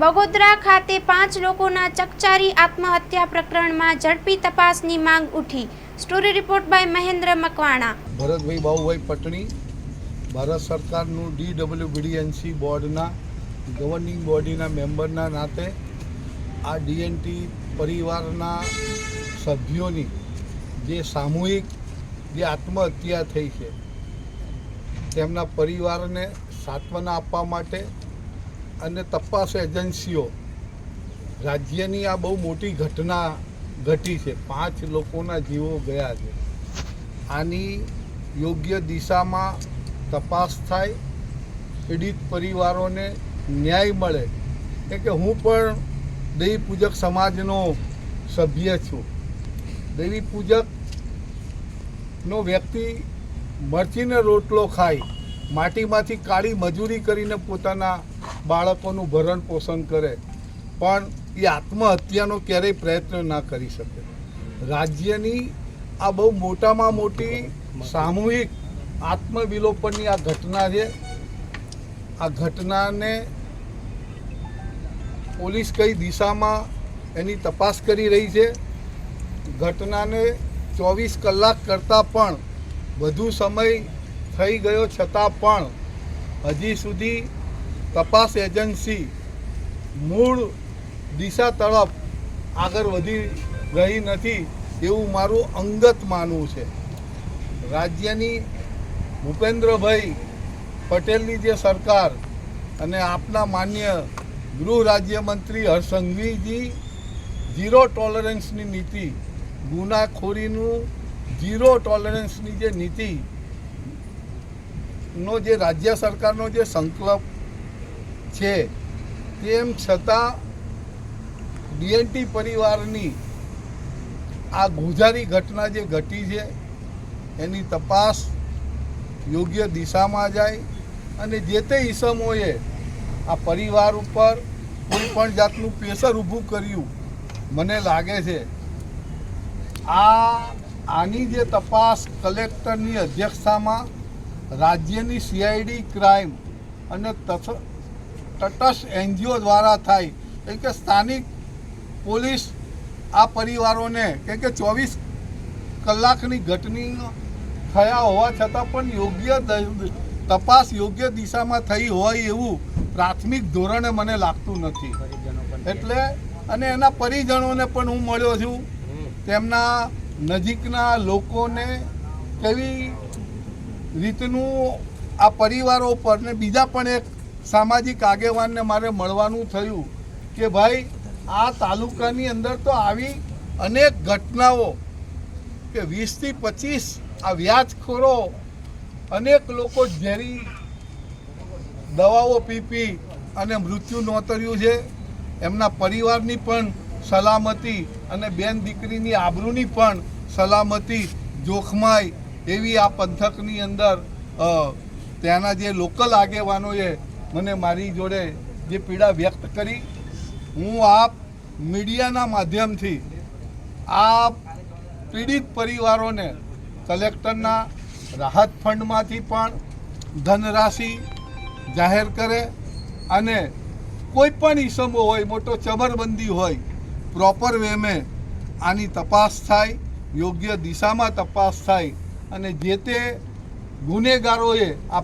બગોદરા ખાતે પાંચ લોકોના ચકચારી આત્મહત્યા પ્રકરણમાં ઝડપી તપાસની માંગ ઉઠી. Story report by Mahendra Makwana. Bharatbhai Bahubhai Patni, Bharat સરકારનું ડીડબ્લ્યુબીડીએનસી બોર્ડના, ગવર્નિંગ બોડીના મેમ્બરના નાતે આ ડીએનટી પરિવારના સભ્યોની જે સામૂહિક જે આત્મહત્યા થઈ છે, તેમના પરિવારને સાંત્વના આપવા માટે અને તપાસ એજન્સીઓ. રાજ્યની આ બહુ મોટી ઘટના ઘટી છે. પાંચ લોકોના જીવો ગયા છે. આની યોગ્ય દિશામાં તપાસ થાય, પીડિત પરિવારોને ન્યાય મળે. કેમ કે હું પણ દેવી પૂજક સમાજનો સભ્ય છું. દેવી પૂજકનો વ્યક્તિ મરચીને રોટલો ખાય, માટીમાંથી કાળી મજૂરી કરીને પોતાના બાળકોનું ભરણ પોષણ કરે, પણ એ આત્મહત્યાનો ક્યારેય પ્રયત્ન ના કરી શકે. રાજ્યની આ બહુ મોટામાં મોટી સામૂહિક આત્મવિલોપનની આ ઘટના છે. આ ઘટનાને પોલીસ કઈ દિશામાં એની તપાસ કરી રહી છે. ઘટનાને ચોવીસ કલાક કરતાં પણ વધુ સમય થઈ ગયો છતાં પણ હજી સુધી તપાસ એજન્સી મૂળ દિશા તરફ આગળ વધી રહી નથી એવું મારું અંગત માનવું છે. રાજ્યની ભૂપેન્દ્રભાઈ પટેલની જે સરકાર અને આપના માન્ય ગૃહ રાજ્યમંત્રી હરસંઘવીજી ઝીરો ટોલરન્સની નીતિ, ગુનાખોરીનું ઝીરો ટોલરન્સની જે નીતિ નો જે રાજ્ય સરકારનો જે સંકલ્પ છે. તેમ છતાં ડીએનટી પરિવારની આ ગુજારી ઘટના જે ઘટી છે, એની તપાસ યોગ્ય દિશામાં જાય અને જે તે ઈસમોએ આ પરિવાર ઉપર કોઈ પણ જાતનું પ્રેશર ઊભું કર્યું, મને લાગે છે. આ, આની જે તપાસ કલેક્ટરની અધ્યક્ષતામાં રાજ્યની સીઆઈડી ક્રાઇમ અને તટસ્થ એનજીઓ દ્વારા થાય. કેમ કે સ્થાનિક પોલીસ આ પરિવારોને કેમ કે ચોવીસ કલાકની ઘટની થયા હોવા છતાં પણ યોગ્ય તપાસ યોગ્ય દિશામાં થઈ હોય એવું પ્રાથમિક ધોરણે મને લાગતું નથી. એટલે અને એના પરિજનોને પણ હું મળ્યો છું. તેમના નજીકના લોકોને કેવી રીતનું આ પરિવારો પર ને બીજા પણ એક સામાજિક આગેવાનને મારે મળવાનું થયું કે ભાઈ, આ તાલુકાની અંદર તો આવી અનેક ઘટનાઓ કે વીસથી પચીસ આ વ્યાજખોરો અનેક લોકો ઝેરી દવાઓ પી પી અને મૃત્યુ નોતર્યું છે. એમના પરિવારની પણ સલામતી અને બેન દીકરીની આબરૂની પણ સલામતી જોખમાય એવી આ પંથકની અંદર ત્યાંના જે લોકલ આગેવાનોએ મને મારી જોડે જે પીડા વ્યક્ત કરી, હું આપ મીડિયાના માધ્યમથી આ પીડિત પરિવારોને કલેક્ટરના રાહત ફંડમાંથી પણ ધનરાશિ જાહેર કરે અને કોઈ પણ ઈસમો હોય, મોટો ચમરબંધી હોય, પ્રોપર વેમે આની તપાસ થાય, યોગ્ય દિશામાં તપાસ થાય અને જે તે ગુનેગારોએ આ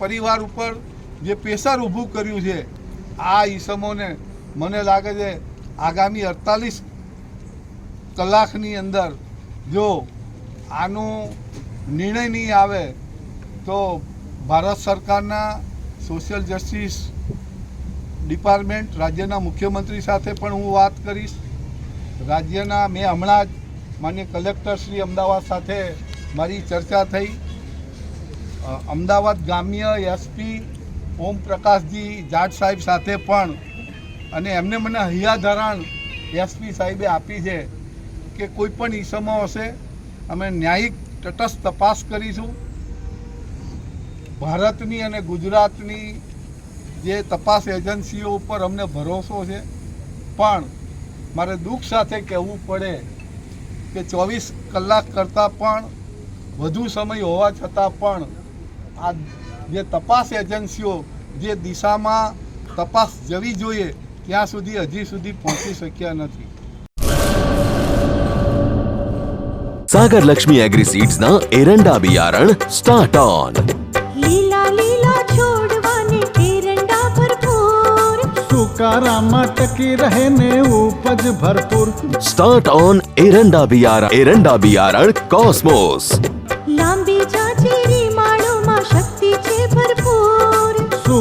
પરિવાર ઉપર જે પ્રેશર ઊભું કર્યું છે, આ ઈસમોને મને લાગે છે આગામી અડતાલીસ કલાકની અંદર જો આનું નિર્ણય નહીં આવે, તો ભારત સરકારના સોશિયલ જસ્ટિસ ડિપાર્ટમેન્ટ રાજ્યના મુખ્યમંત્રી સાથે પણ હું વાત કરીશ. રાજ્યના મેં હમણાં જ માન્ય કલેક્ટર શ્રી અમદાવાદ સાથે મારી ચર્ચા થઈ. અમદાવાદ ગ્રામ્ય એસપી ઓમ પ્રકાશજી જાટ સાહેબ સાથે પણ અને એમને મને હૈયાધારણ એસપી સાહેબે આપી છે કે કોઈ પણ ઈસમો હશે, અમે ન્યાયિક તટસ્થ તપાસ કરીશું. ભારતની અને ગુજરાતની જે તપાસ એજન્સીઓ ઉપર અમને ભરોસો છે, પણ મારે દુઃખ સાથે કહેવું પડે કે ચોવીસ કલાક કરતાં પણ વધુ સમય હોવા છતાં પણ આ જે તપાસ એજન્સીઓ જે દિશામાં તપાસ જવી જોઈએ ત્યાં સુધી હજી સુધી પહોંચી શક્યા નથી સાગર લક્ષ્મી એગ્રી સીડ્સ ના એરંડા બિયારણ સ્ટાર્ટ ઓન લીલા લીલા છોડવાને એરંડા ભરપૂર સુકારામાં ટકી રહે ને ઉપજ ભરપૂર સ્ટાર્ટ ઓન એરંડા બિયારણ એરંડા બિયારણ કોસ્મોસ